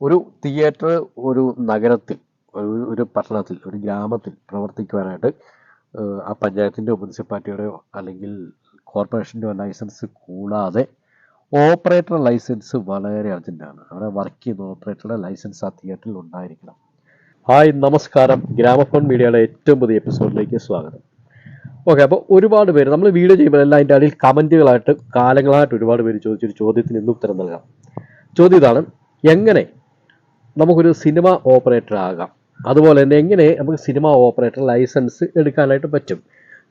ഒരു തിയേറ്റർ ഒരു നഗരത്തിൽ ഒരു ഒരു പട്ടണത്തിൽ ഒരു ഗ്രാമത്തിൽ പ്രവർത്തിക്കുവാനായിട്ട് ആ പഞ്ചായത്തിന്റെയോ മുനിസിപ്പാലിറ്റിയുടെയോ അല്ലെങ്കിൽ കോർപ്പറേഷന്റെയോ ലൈസൻസ് കൂടാതെ ഓപ്പറേറ്റർ ലൈസൻസ് വളരെ അർജന്റാണ്. അവിടെ വർക്ക് ചെയ്യുന്ന ഓപ്പറേറ്ററുടെ ലൈസൻസ് ആ തിയേറ്ററിൽ ഉണ്ടായിരിക്കണം. ഹായ് നമസ്കാരം. ഗ്രാമഫോൺ മീഡിയയുടെ ഏറ്റവും പുതിയ എപ്പിസോഡിലേക്ക് സ്വാഗതം. ഓക്കെ അപ്പോൾ ഒരുപാട് പേര് നമ്മൾ വീഡിയോ ചെയ്യുമ്പോൾ എല്ലാം അതിന്റെ അടിയിൽ കമന്റുകളായിട്ട് കാലങ്ങളായിട്ട് ഒരുപാട് പേര് ചോദിച്ചൊരു ചോദ്യത്തിന് ഇന്ന് ഉത്തരം നൽകാം. ചോദ്യം ഇതാണ് എങ്ങനെ നമുക്കൊരു സിനിമ ഓപ്പറേറ്റർ ആകാം അതുപോലെ തന്നെ എങ്ങനെ നമുക്ക് സിനിമ ഓപ്പറേറ്റർ ലൈസൻസ് എടുക്കാനായിട്ട് പറ്റും?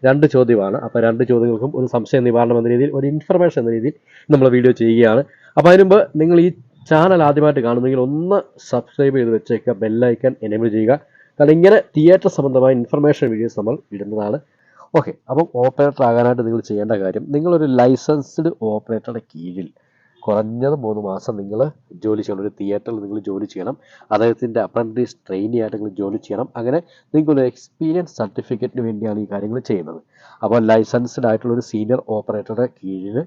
രണ്ട് ചോദ്യമാണ്. അപ്പോൾ രണ്ട് ചോദ്യങ്ങൾക്കും ഒരു സംശയ നിവാരണം എന്ന രീതിയിൽ ഒരു ഇൻഫർമേഷൻ എന്ന രീതിയിൽ നമ്മൾ വീഡിയോ ചെയ്യുകയാണ്. അപ്പോൾ അതിന് മുമ്പ് നിങ്ങൾ ഈ ചാനൽ ആദ്യമായിട്ട് കാണുന്നെങ്കിൽ ഒന്ന് സബ്സ്ക്രൈബ് ചെയ്ത് വെച്ചേക്കുക. ബെല്ലൈക്കൺ എനേബിൾ ചെയ്യുക. കാരണം ഇങ്ങനെ തിയേറ്റർ സംബന്ധമായ ഇൻഫർമേഷൻ വീഡിയോസ് നമ്മൾ ഇടുന്നതാണ്. ഓക്കെ അപ്പം ഓപ്പറേറ്റർ ആകാനായിട്ട് നിങ്ങൾ ചെയ്യേണ്ട കാര്യം നിങ്ങളൊരു ലൈസൻസ്ഡ് ഓപ്പറേറ്ററുടെ കീഴിൽ കുറഞ്ഞത് മൂന്ന് മാസം നിങ്ങൾ ജോലി ചെയ്യണം. ഒരു തിയേറ്ററിൽ നിങ്ങൾ ജോലി ചെയ്യണം. അദ്ദേഹത്തിന്റെ അപ്രന്റീസ് ട്രെയിനി ആയിട്ട് നിങ്ങൾ ജോലി ചെയ്യണം. അങ്ങനെ നിങ്ങൾക്കൊരു എക്സ്പീരിയൻസ് സർട്ടിഫിക്കറ്റിന് വേണ്ടിയാണ് ഈ കാര്യങ്ങൾ ചെയ്യുന്നത്. അപ്പോൾ ലൈസൻസ്ഡ് ആയിട്ടുള്ള ഒരു സീനിയർ ഓപ്പറേറ്ററുടെ കീഴിൽ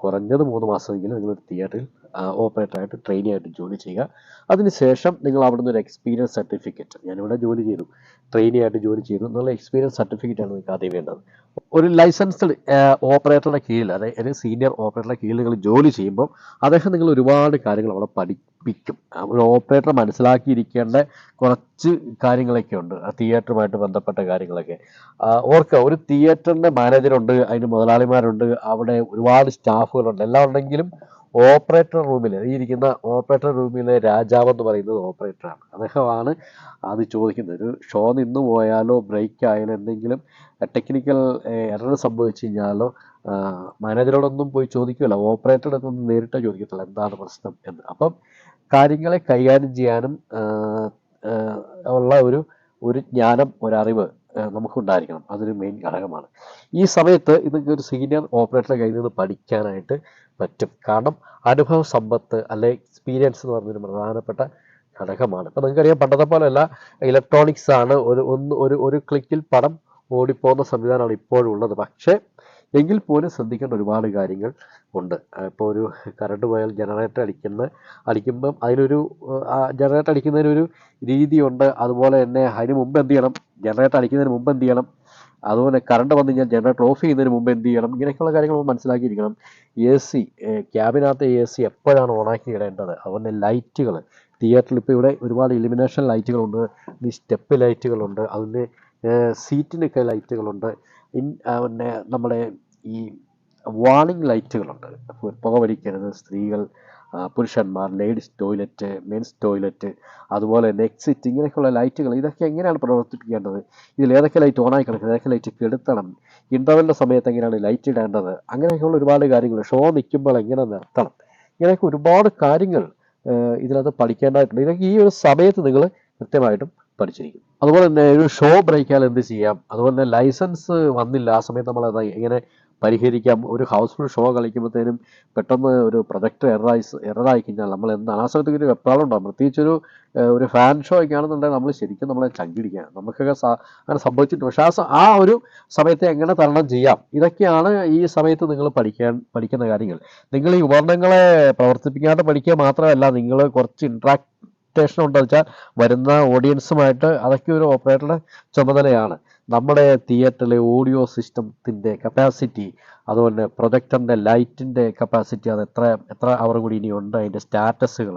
കുറഞ്ഞത് മൂന്ന് മാസമെങ്കിലും നിങ്ങളൊരു തിയേറ്ററിൽ ഓപ്പറേറ്ററായിട്ട് ട്രെയിനി ആയിട്ട് ജോലി ചെയ്യുക. അതിനുശേഷം നിങ്ങൾ അവിടുന്ന് ഒരു എക്സ്പീരിയൻസ് സർട്ടിഫിക്കറ്റ് ഞാനിവിടെ ജോലി ചെയ്തു. ട്രെയിനി ആയിട്ട് ജോലി ചെയ്തു. എന്നുള്ള എക്സ്പീരിയൻസ് സർട്ടിഫിക്കറ്റ് ആണ് നിങ്ങൾക്ക് ആദ്യം വേണ്ടത്. ഒരു ലൈസൻസ്ഡ് ഓപ്പറേറ്ററുടെ കീഴിൽ അതായത് സീനിയർ ഓപ്പറേറ്ററുടെ കീഴിൽ നിങ്ങൾ ജോലി ചെയ്യുമ്പോൾ അദ്ദേഹം നിങ്ങൾ ഒരുപാട് കാര്യങ്ങൾ അവിടെ പഠിപ്പിക്കും. ഒരു ഓപ്പറേറ്റർ മനസ്സിലാക്കിയിരിക്കേണ്ട കുറച്ച് കാര്യങ്ങളൊക്കെ ഉണ്ട്. ആ തിയേറ്ററുമായിട്ട് ബന്ധപ്പെട്ട കാര്യങ്ങളൊക്കെ. ഓർക്കുക ഒരു തിയേറ്ററിന്റെ മാനേജറുണ്ട് അതിന് മുതലാളിമാരുണ്ട് അവിടെ ഒരുപാട് സ്റ്റാഫുകളുണ്ട് എല്ലാം ഉണ്ടെങ്കിലും ഓപ്പറേറ്റർ റൂമിൽ ഈ ഇരിക്കുന്ന ഓപ്പറേറ്റർ റൂമിലെ രാജാവ് എന്ന് പറയുന്നത് ഓപ്പറേറ്ററാണ്. അദ്ദേഹമാണ് അത് ചോദിക്കുന്നത് ഒരു ഷോ നിന്ന് പോയാലോ ബ്രേക്ക് ആയാലോ എന്തെങ്കിലും ടെക്നിക്കൽ എറർ സംഭവിച്ചു കഴിഞ്ഞാലോ മാനേജറോടൊന്നും പോയി ചോദിക്കില്ല ഓപ്പറേറ്ററോടൊന്നും നേരിട്ട് ചോദിക്കത്തില്ല എന്താണ് പ്രശ്നം എന്ന്. അപ്പം കാര്യങ്ങളെ കൈകാര്യം ചെയ്യാനും ഉള്ള ഒരു ഒരു ജ്ഞാനം ഒരറിവ് നമുക്കുണ്ടായിരിക്കണം. അതൊരു മെയിൻ ഘടകമാണ്. ഈ സമയത്ത് ഇതൊക്കെ ഒരു സീനിയർ ഓപ്പറേറ്ററുടെ കയ്യിൽ നിന്ന് പഠിക്കാനായിട്ട് പറ്റും കാരണം അനുഭവ സമ്പത്ത് അല്ലെ എക്സ്പീരിയൻസ് എന്ന് പറഞ്ഞൊരു പ്രധാനപ്പെട്ട ഘടകമാണ്. ഇപ്പം നിങ്ങൾക്കറിയാം പണ്ടത്തെ പോലെയല്ല ഇലക്ട്രോണിക്സ് ആണ് ഒരു ഒന്ന് ഒരു ഒരു ക്ലിക്കിൽ പടം ഓടിപ്പോകുന്ന സംവിധാനമാണ് ഇപ്പോഴുള്ളത്. പക്ഷേ എങ്കിൽ പോലും ശ്രദ്ധിക്കേണ്ട ഒരുപാട് കാര്യങ്ങൾ ഉണ്ട്. ഇപ്പോൾ ഒരു കറണ്ട് പോയാൽ ജനറേറ്റർ അടിക്കുന്ന അടിക്കുമ്പം അതിനൊരു ജനറേറ്റർ അടിക്കുന്നതിനൊരു രീതിയുണ്ട് അതുപോലെ തന്നെ അതിന് മുമ്പ് എന്ത് ചെയ്യണം? ജനറേറ്റർ അടിക്കുന്നതിന് മുമ്പ് എന്ത് ചെയ്യണം? അതുപോലെ കറണ്ട് വന്നു കഴിഞ്ഞാൽ ജനറേറ്റർ ഓഫ് ചെയ്യുന്നതിന് മുമ്പ് എന്ത് ചെയ്യണം? ഇങ്ങനെയൊക്കെയുള്ള കാര്യങ്ങൾ മനസ്സിലാക്കിയിരിക്കണം. എ സി ക്യാബിനകത്തെ എ സി എപ്പോഴാണ് ഓണാക്കി ഇടേണ്ടത്? അതുപോലെ ലൈറ്റുകൾ തിയേറ്ററിൽ ഇപ്പോൾ ഇവിടെ ഒരുപാട് ഇലിമിനേഷൻ ലൈറ്റുകളുണ്ട് സ്റ്റെപ്പ് ലൈറ്റുകളുണ്ട് അതിന് സീറ്റിനൊക്കെ ലൈറ്റുകളുണ്ട് ഇൻ പിന്നെ നമ്മുടെ ഈ വാണിംഗ് ലൈറ്റുകളുണ്ട് പുക പുകവലിക്കരുത് സ്ത്രീകൾ പുരുഷന്മാർ ലേഡീസ് ടോയ്ലറ്റ് മെൻസ് ടോയ്ലറ്റ് അതുപോലെ തന്നെ എക്സിറ്റ് ഇങ്ങനെയൊക്കെയുള്ള ലൈറ്റുകൾ ഇതൊക്കെ എങ്ങനെയാണ് പ്രവർത്തിപ്പിക്കേണ്ടത്? ഇതിൽ ഏതൊക്കെ ലൈറ്റ് ഓണായി കിടക്കുന്നത് ഏതൊക്കെ ലൈറ്റ് കെടുത്തണം ഇന്റർവെല്ലിന്റെ സമയത്ത് എങ്ങനെയാണ് ലൈറ്റ് ഇടേണ്ടത്? അങ്ങനെയൊക്കെയുള്ള ഒരുപാട് കാര്യങ്ങൾ ഷോ നിൽക്കുമ്പോൾ എങ്ങനെ നിർത്തണം? ഇങ്ങനെയൊക്കെ ഒരുപാട് കാര്യങ്ങൾ ഇതിനകത്ത് പഠിക്കേണ്ടതായിട്ടുണ്ട്. ഇതൊക്കെ ഈ ഒരു സമയത്ത് നിങ്ങൾ കൃത്യമായിട്ടും പഠിച്ചിരിക്കും. അതുപോലെ തന്നെ ഒരു ഷോ ബ്രേക്കാൽ എന്ത് ചെയ്യാം? അതുപോലെ തന്നെ ലൈസൻസ് വന്നില്ല ആ സമയത്ത് നമ്മൾ എങ്ങനെ പരിഹരിക്കാം. ഒരു ഹൗസ്ഫുൾ ഷോ കളിക്കുമ്പോഴത്തേനും പെട്ടെന്ന് ഒരു പ്രൊജക്ടർ എററായി എററായി കഴിഞ്ഞാൽ നമ്മൾ എന്താണ് ആ സമയത്ത് ഒരു വെപ്രാളം പ്രത്യേകിച്ചൊരു ഒരു ഫാൻ ഷോ ഒക്കെ ആണെന്നുണ്ടെങ്കിൽ നമ്മൾ ശരിക്കും നമ്മളെ ചങ്കിടിക്കുക നമുക്കൊക്കെ അങ്ങനെ സംഭവിച്ചിട്ടുണ്ട്. പക്ഷേ ആ ആ ഒരു സമയത്തെ എങ്ങനെ തരണം ചെയ്യാം? ഇതൊക്കെയാണ് ഈ സമയത്ത് നിങ്ങൾ പഠിക്കാൻ പഠിക്കുന്ന കാര്യങ്ങൾ. നിങ്ങൾ ഈ ഉപകരണങ്ങളെ പ്രവർത്തിപ്പിക്കാതെ പഠിക്കുക മാത്രമല്ല നിങ്ങൾ കുറച്ച് ഇൻട്രാക്ടേഷൻ ഉണ്ടെന്ന് വെച്ചാൽ വരുന്ന ഓഡിയൻസുമായിട്ട് അതൊക്കെ ഒരു ഓപ്പറേറ്ററുടെ ചുമതലയാണ്. നമ്മുടെ തിയേറ്ററിലെ ഓഡിയോ സിസ്റ്റത്തിന്റെ കപ്പാസിറ്റി അതുപോലെ പ്രൊജക്ടറിന്റെ ലൈറ്റിന്റെ കപ്പാസിറ്റി അത് എത്ര എത്ര അവർ കൂടി ഇനി ഉണ്ട് അതിന്റെ സ്റ്റാറ്റസുകൾ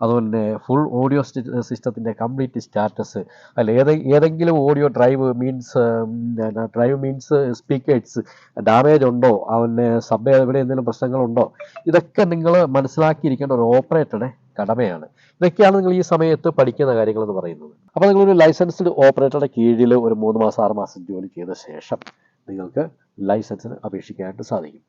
അതുപോലെ ഫുൾ ഓഡിയോ സിസ്റ്റത്തിന്റെ കംപ്ലീറ്റ് സ്റ്റാറ്റസ് അല്ല ഏത് ഏതെങ്കിലും audio drive means drive means speakers damage ഉണ്ടോ? അവന് സബ് എവിടെ എന്തെങ്കിലും പ്രശ്നങ്ങളുണ്ടോ? ഇതൊക്കെ നിങ്ങൾ മനസ്സിലാക്കിയിരിക്കേണ്ട ഒരു ഓപ്പറേറ്ററുടെ കടമയാണ്. ഇതൊക്കെയാണ് നിങ്ങൾ ഈ സമയത്ത് പഠിക്കുന്ന കാര്യങ്ങൾ എന്ന് പറയുന്നത്. അപ്പോൾ നിങ്ങളൊരു ലൈസൻസ്ഡ് ഓപ്പറേറ്ററുടെ കീഴിൽ ഒരു മൂന്ന് മാസം ആറ് മാസം ജോലി ചെയ്ത ശേഷം നിങ്ങൾക്ക് ലൈസൻസിന് അപേക്ഷിക്കാനായിട്ട് സാധിക്കും.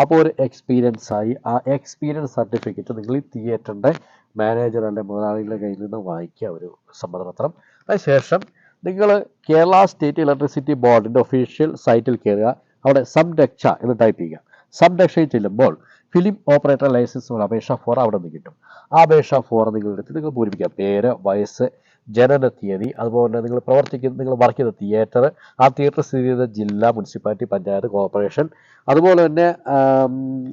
അപ്പോൾ ഒരു എക്സ്പീരിയൻസ് ആയി. ആ എക്സ്പീരിയൻസ് സർട്ടിഫിക്കറ്റ് നിങ്ങൾ ഈ തിയേറ്ററിന്റെ മാനേജർ അല്ലെങ്കിൽ മുതലാളികളുടെ കയ്യിൽ നിന്ന് വാങ്ങിക്കുക ഒരു സമ്മതപത്രം. അതിനുശേഷം നിങ്ങൾ കേരള സ്റ്റേറ്റ് ഇലക്ട്രിസിറ്റി ബോർഡിന്റെ ഒഫീഷ്യൽ സൈറ്റിൽ കയറുക. അവിടെ സംരക്ഷ എന്ന് ടൈപ്പ് ചെയ്യുക. സംരക്ഷയിൽ ചെല്ലുമ്പോൾ ഫിലിം ഓപ്പറേറ്റർ ലൈസൻസിനുള്ള അപേക്ഷ ഫോർ അവിടെ നിന്ന് കിട്ടും. ആ അപേക്ഷ ഫോർ നിങ്ങൾ എടുത്ത് നിങ്ങൾ പൂരിപ്പിക്കാം. പേര് വയസ്സ് ജനന തീയതി അതുപോലെ തന്നെ നിങ്ങൾ പ്രവർത്തിക്കുന്ന നിങ്ങൾ വർക്ക് ചെയ്ത തിയേറ്റർ ആ തിയേറ്റർ സ്ഥിതി ചെയ്ത ജില്ല മുനിസിപ്പാലിറ്റി പഞ്ചായത്ത് കോർപ്പറേഷൻ അതുപോലെ തന്നെ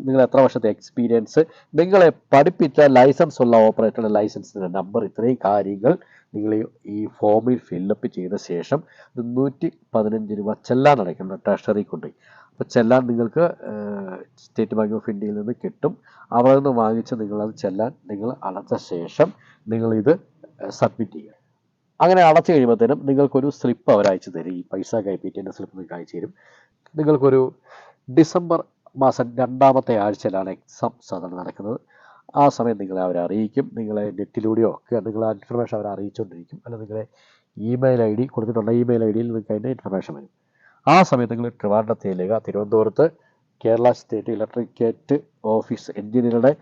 നിങ്ങൾ എത്ര വർഷത്തെ എക്സ്പീരിയൻസ് നിങ്ങളെ പഠിപ്പിച്ച ലൈസൻസ് ഉള്ള ഓപ്പറേറ്ററുടെ ലൈസൻസിന്റെ നമ്പർ ഇത്രയും കാര്യങ്ങൾ നിങ്ങൾ ഈ- ഫോമിൽ ഫില്ലപ്പ് ചെയ്ത ശേഷം നൂറ്റി പതിനഞ്ച് രൂപ ചെല്ലാൻ അടയ്ക്കണം ട്രഷറി കൊണ്ടുപോയി. അപ്പോൾ ചെല്ലാൻ നിങ്ങൾക്ക് സ്റ്റേറ്റ് ബാങ്ക് ഓഫ് ഇന്ത്യയിൽ നിന്ന് കിട്ടും. അവിടെ നിന്ന് വാങ്ങിച്ച് നിങ്ങളത് ചെല്ലാൻ നിങ്ങൾ അടച്ച ശേഷം നിങ്ങളിത് സബ്മിറ്റ് ചെയ്യുക. അങ്ങനെ അടച്ചു കഴിയുമ്പോഴത്തേനും നിങ്ങൾക്കൊരു സ്ലിപ്പ് അവർ അയച്ചു തരും. ഈ പൈസ കൈപ്പീറ്റിന്റെ സ്ലിപ്പ് നിങ്ങൾക്ക് അയച്ചു തരും. നിങ്ങൾക്കൊരു ഡിസംബർ മാസം രണ്ടാമത്തെ ആഴ്ചയിലാണ് എക്സാം സാധാരണ നടക്കുന്നത്. ആ സമയം നിങ്ങളെ അവരെ അറിയിക്കും. നിങ്ങളെ നെറ്റിലൂടെയോ ഒക്കെ ഇൻഫർമേഷൻ അവരെ അറിയിച്ചുകൊണ്ടിരിക്കും അല്ലെങ്കിൽ നിങ്ങളെ ഇമെയിൽ ഐ ഡി കൊടുത്തിട്ടുള്ള ഇമെയിൽ ഐ ഡിയിൽ നിങ്ങൾക്ക് അതിന്റെ ഇൻഫർമേഷൻ വരും. ആ സമയത്ത് നിങ്ങൾ ട്രിവാൻഡ്രത്ത് ചെല്ലുക തിരുവനന്തപുരത്ത് കേരള സ്റ്റേറ്റ് ഇലക്ട്രിക്കേറ്റ് ഓഫീസ് എഞ്ചിനീയറുടെ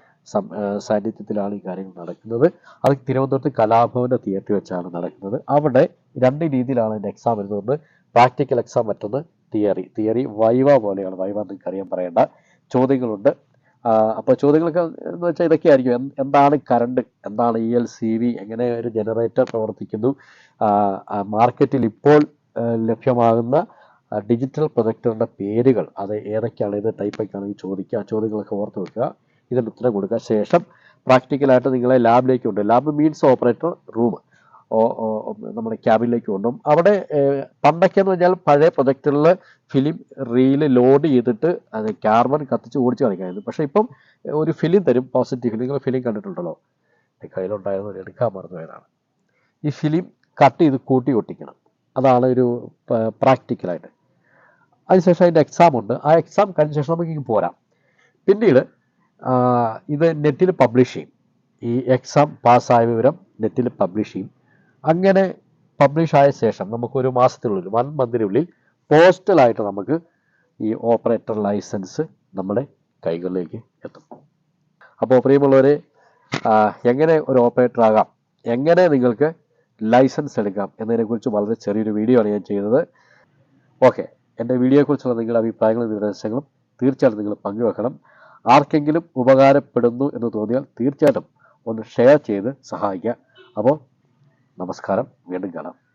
സാന്നിധ്യത്തിലാണ് ഈ കാര്യങ്ങൾ നടക്കുന്നത്. അത് തിരുവനന്തപുരത്ത് കലാഭവന്റെ തിയേറ്റർ വെച്ചാണ് നടക്കുന്നത്. അവിടെ രണ്ട് രീതിയിലാണ് എന്റെ എക്സാം വരുന്നത് പ്രാക്ടിക്കൽ എക്സാം മറ്റൊന്ന് തിയറി തിയറി വൈവ പോലെയാണ്. വൈവ എന്ന് അറിയാൻ പറയേണ്ട ചോദ്യങ്ങളുണ്ട്. അപ്പോൾ ചോദ്യങ്ങളൊക്കെ എന്ന് വെച്ചാൽ ഇതൊക്കെ ആയിരിക്കും എന്ത്- എന്താണ് കറണ്ട് എന്താണ് ഇ എൽ സി വി എങ്ങനെ ഒരു ജനറേറ്റർ പ്രവർത്തിക്കുന്നു? മാർക്കറ്റിൽ ഇപ്പോൾ ലഭ്യമാകുന്ന ഡിജിറ്റൽ പ്രൊജക്ടറിന്റെ പേരുകൾ അത് ഏതൊക്കെയാണ് ഏത് ടൈപ്പൊക്കെയാണ് ചോദിക്കുക. ആ ചോദ്യങ്ങളൊക്കെ ഓർത്ത് വെക്കുക. ഇതിന് ഉത്തരം കൊടുക്കുക ശേഷം പ്രാക്ടിക്കലായിട്ട് നിങ്ങളെ ലാബിലേക്ക് കൊണ്ടുപോകും ലാബ് മീൻസ് ഓപ്പറേറ്റർ റൂം നമ്മുടെ ക്യാബിനിലേക്ക് കൊണ്ടും അവിടെ പണ്ടൊക്കെ എന്ന് പറഞ്ഞാൽ പഴയ പ്രൊജക്ടറിൽ ഫിലിം റീൽ ലോഡ് ചെയ്തിട്ട് അത് കാർബൺ കത്തിച്ച് ഓടിച്ച് കളിക്കാമായിരുന്നു. പക്ഷേ ഇപ്പം ഒരു ഫിലിം തരും പോസിറ്റീവ് നിങ്ങൾ ഫിലിം കണ്ടിട്ടുണ്ടല്ലോ? കയ്യിലുണ്ടായിരുന്നു എടുക്കാൻ മറന്നുപോയതാണ് ഈ ഫിലിം കട്ട് ചെയ്ത് കൂട്ടി ഒട്ടിക്കണം. അതാണ് ഒരു പ്രാക്ടിക്കലായിട്ട് അതിനുശേഷം അതിന്റെ എക്സാം ഉണ്ട്. ആ എക്സാം കഴിഞ്ഞ ശേഷം നമുക്ക് പോരാം. പിന്നീട് ഇത് നെറ്റിൽ പബ്ലിഷ് ചെയ്യും. ഈ എക്സാം പാസ്സായ വിവരം നെറ്റിൽ പബ്ലിഷ് ചെയ്യും. അങ്ങനെ പബ്ലിഷ് ആയ ശേഷം നമുക്കൊരു മാസത്തിനുള്ളിൽ വൺ മന്തിനുള്ളിൽ പോസ്റ്റലായിട്ട് നമുക്ക് ഈ ഓപ്പറേറ്റർ ലൈസൻസ് നമ്മുടെ കൈകളിലേക്ക് എത്തും. അപ്പോൾ പ്രിയമുള്ളവരെ എങ്ങനെ ഒരു ഓപ്പറേറ്റർ ആകാം? എങ്ങനെ നിങ്ങൾക്ക് ലൈസൻസ് എടുക്കാം? എന്നതിനെക്കുറിച്ച് വളരെ ചെറിയൊരു വീഡിയോ ആണ് ഞാൻ ചെയ്തത് ഓക്കെ എന്റെ വീഡിയോയെക്കുറിച്ചുള്ള നിങ്ങളുടെ അഭിപ്രായങ്ങളും നിർദ്ദേശങ്ങളും തീർച്ചയായിട്ടും നിങ്ങൾ പങ്കുവെക്കണം. ആർക്കെങ്കിലും ഉപകാരപ്പെടുന്നു എന്ന് തോന്നിയാൽ തീർച്ചയായിട്ടും ഒന്ന് ഷെയർ ചെയ്ത് സഹായിക്കുക. അപ്പോൾ നമസ്കാരം. വീണ്ടും കാണാം.